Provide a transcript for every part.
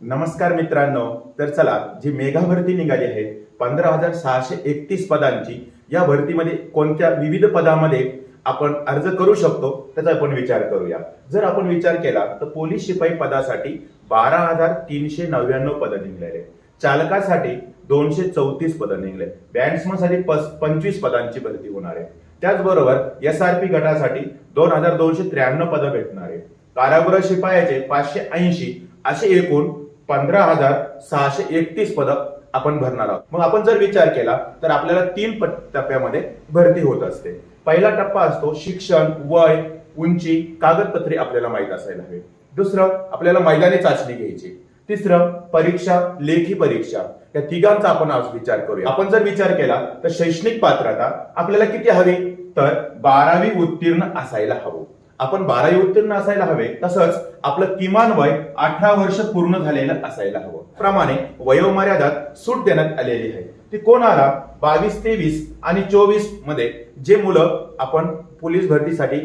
नमस्कार मित्रांनो तर चला जी मेगा भरती निघाली आहे पंधरा हजार सहाशे एकतीस पदांची या भरतीमध्ये कोणत्या विविध पदामध्ये आपण अर्ज करू शकतो त्याचा आपण विचार करूया. जर आपण विचार केला तर पोलीस शिपाई पदासाठी बारा हजार तीनशे नव्याण्णव पदं निघलेले. चालकासाठी दोनशे चौतीस पदं निघले. बॅट्समनसाठी पस पंचवीस पदांची भरती होणार आहे. त्याचबरोबर एस आर पी गटासाठी दोन हजार दोनशे त्र्याण्णव पदं भेटणार आहे. कारागृह शिपायाचे पाचशे ऐंशी असे एकूण पंधरा हजार सहाशे एकतीस पदं आपण भरणार आहोत. मग आपण जर विचार केला तर आपल्याला तीन टप्प्यामध्ये भरती होत असते. पहिला टप्पा असतो शिक्षण वय उंची कागदपत्रे आपल्याला माहीत असायला हवे. दुसरं आपल्याला मैदानी चाचणी घ्यायची. तिसरं परीक्षा लेखी परीक्षा. या तिघांचा आपण आज विचार करूया. आपण जर विचार केला तर शैक्षणिक पात्रता आपल्याला किती हवी? तर बारावी उत्तीर्ण असायला हवं. आपण बारावी उत्तीर्ण असायला हवे तसंच आपलं किमान वय अठरा वर्ष पूर्ण झालेलं असायला हवं. प्रमाणे वयोमर्यादात सूट देण्यात आलेली आहे. ती कोणाला बावीस तेवीस आणि चोवीसमध्ये जे मुलं आपण पोलीस भरतीसाठी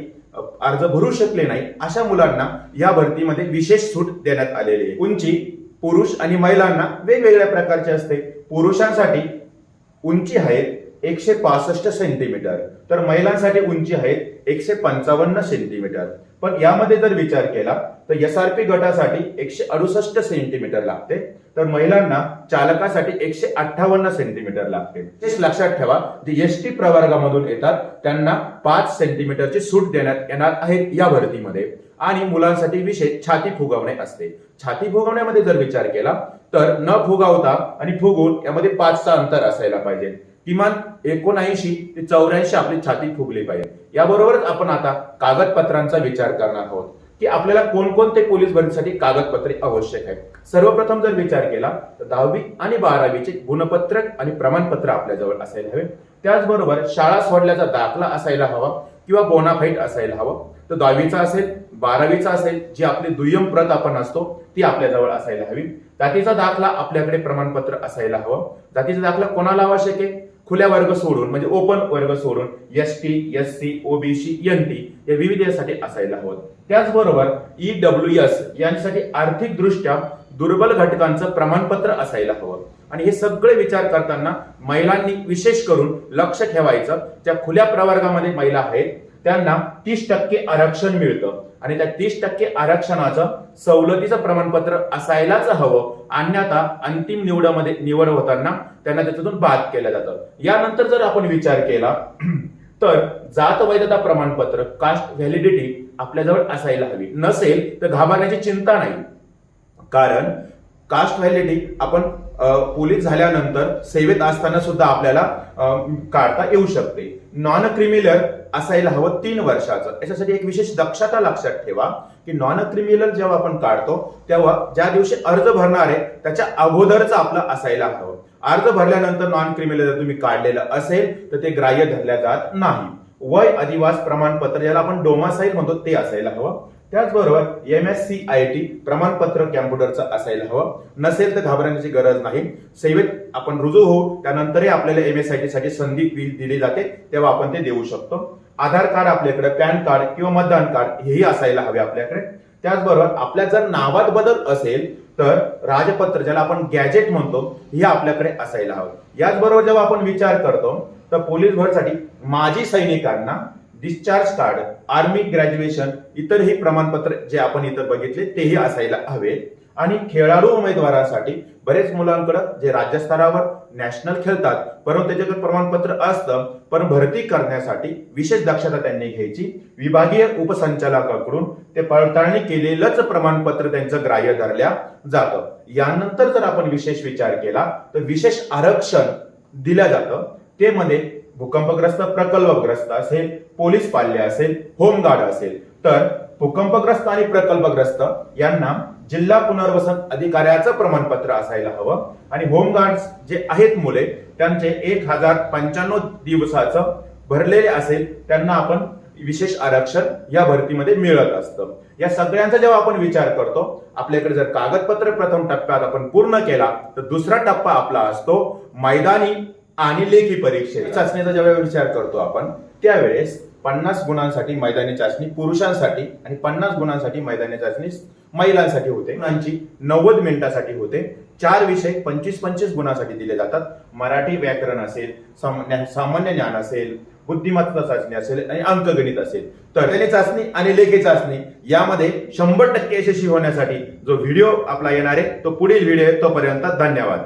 अर्ज भरू शकले नाही अशा मुलांना या भरतीमध्ये विशेष सूट देण्यात आलेली आहे. उंची पुरुष आणि महिलांना वेगवेगळ्या प्रकारची असते. पुरुषांसाठी उंची आहे एकशे पासष्ट सेंटीमीटर. तर महिलांसाठी उंची आहे एकशे पंचावन्न सेंटीमीटर. पण यामध्ये जर विचार केला तर एस आर पी गटासाठी एकशे अडुसष्ट सेंटीमीटर लागते. तर महिलांना चालकासाठी एकशे अठ्ठावन्न सेंटीमीटर लागते. तेच लक्षात ठेवा जे एस टी प्रवर्गामधून येतात त्यांना पाच सेंटीमीटरची सूट देण्यात येणार आहे या भरतीमध्ये. आणि मुलांसाठी विशेष छाती फुगवणे असते. छाती फुगवण्यामध्ये जर विचार केला तर न फुगावता आणि फुगून यामध्ये पाचचा अंतर असायला पाहिजे. किमान एकोणऐंशी ते चौऱ्याऐंशी आपली छाती फुगली पाहिजे. याबरोबरच आपण आता कागदपत्रांचा विचार करणार आहोत की आपल्याला कोणकोणते पोलीस भरतीसाठी कागदपत्रे आवश्यक आहे सर्वप्रथम जर विचार केला तर दहावी आणि बारावीचे गुणपत्रक आणि प्रमाणपत्र आपल्याजवळ असायला हवे. त्याचबरोबर शाळा सोडल्याचा दाखला असायला हवा किंवा बोनाफाईट असायला हवं. तर दहावीचा असेल बारावीचा असेल जी आपली दुय्यम प्रत आपण असतो ती आपल्याजवळ असायला हवी. जातीचा दाखला आपल्याकडे प्रमाणपत्र असायला हवं. जातीचा दाखला कोणाला आवश्यक आहे? खुल्या वर्ग सोडून म्हणजे ओपन वर्ग सोडून S T S C OBC N T या विविधतेसाठी असायला हवं. त्याचबरोबर ई डब्ल्यू एस यांसाठी आर्थिकदृष्ट्या दुर्बल घटकांचं प्रमाणपत्र असायला हवं. आणि हे सगळे विचार करताना महिलांनी विशेष करून लक्ष ठेवायचं. ज्या खुल्या प्रवर्गामध्ये महिला आहेत त्यांना तीस टक्के आरक्षण मिळतं. आणि त्या तीस टक्के आरक्षणाचं सवलतीचं प्रमाणपत्र असायलाच हवं. अन्यथा अंतिम निवडामध्ये निवड होताना त्यांना त्याच्यातून बाद केलं जातं. यानंतर जर आपण विचार केला तर जात वैधता प्रमाणपत्र कास्ट व्हॅलिडिटी आपल्याजवळ असायला हवी. नसेल तर घाबरण्याची चिंता नाही. कारण कास्ट व्हॅलिडिटी आपण पोलीस झाल्यानंतर सेवेत असताना सुद्धा आपल्याला काढता येऊ शकते. नॉन क्रिमिनल असायला हवं तीन वर्षाचं. याच्यासाठी एक विशेष दक्षता लक्षात ठेवा की नॉन क्रिमिनल जेव्हा आपण काढतो तेव्हा ज्या दिवशी अर्ज भरणार आहे त्याच्या अगोदरच आपलं असायला हवं. अर्ज भरल्यानंतर नॉन क्रिमिनल जर तुम्ही काढलेलं असेल तर ते ग्राह्य धरल्या जात नाही. वय अधिवास प्रमाणपत्र ज्याला आपण डोमासाईल म्हणतो ते असायला हवं. त्याचबरोबर M S C I T प्रमाणपत्र कॅम्प्युटरचं असायला हवं. नसेल तर घाबरण्याची गरज नाही. सेवेत आपण रुजू होऊ. त्यानंतरही आपल्याला एम एस आय टी साठी संधी दिली जाते. तेव्हा आपण ते देऊ शकतो. आधार कार्ड आपल्याकडे पॅन कार्ड किंवा मतदान कार्ड हेही असायला हवे आपल्याकडे. त्याचबरोबर आपल्या जर नावात बदल असेल तर राजपत्र ज्याला आपण गॅजेट म्हणतो हे आपल्याकडे असायला हवं. याचबरोबर जेव्हा आपण विचार करतो तर पोलीस भरसाठी माजी सैनिकांना डिस्चार्ज कार्ड आर्मी ग्रॅज्युएशन इतरही प्रमाणपत्र जे आपण इतर बघितले तेही असायला हवे. आणि खेळाडू उमेदवारांसाठी बरेच मुलांकडे जे राज्यस्तरावर नॅशनल खेळतात परंतु त्याच्याकडे प्रमाणपत्र असतं पण भरती करण्यासाठी विशेष दक्षता त्यांनी घ्यायची. विभागीय उपसंचालकाकडून ते पडताळणी केलेलंच प्रमाणपत्र त्यांचं ग्राह्य धरल्या जातं. यानंतर जर आपण विशेष विचार केला तर विशेष आरक्षण दिलं जातं. ते मध्ये भूकंपग्रस्त प्रकल्पग्रस्त असेल पोलीस पाल्य असेल होमगार्ड असेल तर भूकंपग्रस्त आणि प्रकल्पग्रस्त यांना जिल्हा पुनर्वसन अधिकाऱ्याचं प्रमाणपत्र असायला हवं. आणि होमगार्ड जे आहेत मुले त्यांचे एक हजार पंच्याण्णव दिवसाचं भरलेले असेल त्यांना आपण विशेष आरक्षण या भरतीमध्ये मिळत असतं. या सगळ्यांचा जेव्हा आपण विचार करतो आपल्याकडे जर कागदपत्र प्रथम टप्प्यात आपण पूर्ण केला तर दुसरा टप्पा आपला असतो मैदानी आणि लेखी परीक्षे. चाचणीचा ज्यावेळेस विचार करतो आपण त्यावेळेस पन्नास गुणांसाठी मैदानी चाचणी पुरुषांसाठी आणि पन्नास गुणांसाठी मैदानी चाचणी महिलांसाठी होते. गुणांची नव्वद मिनिटासाठी होते. चार विषय पंचवीस पंचवीस गुणांसाठी दिले जातात. मराठी व्याकरण असेल सामान्य सामान्य ज्ञान असेल बुद्धिमत्ता चाचणी असेल आणि अंकगणित असेल. तर चाचणी आणि लेखी चाचणी यामध्ये शंभर टक्के यशस्वी होण्यासाठी जो व्हिडिओ आपला येणार आहे तो पुढील व्हिडिओ आहे. तोपर्यंत धन्यवाद.